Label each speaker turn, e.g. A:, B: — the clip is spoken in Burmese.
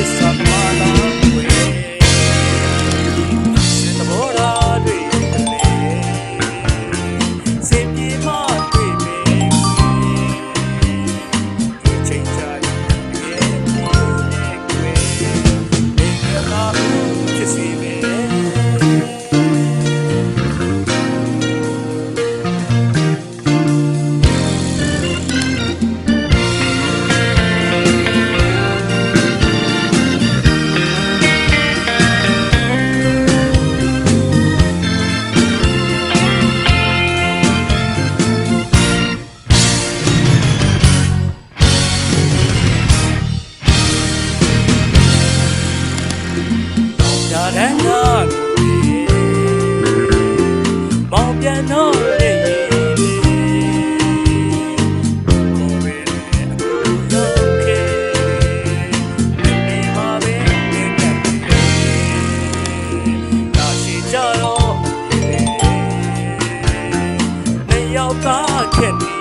A: this of. ပြန်တော့တဲ့ရေကြတော့နေရောက်တာခဲ့ပြီ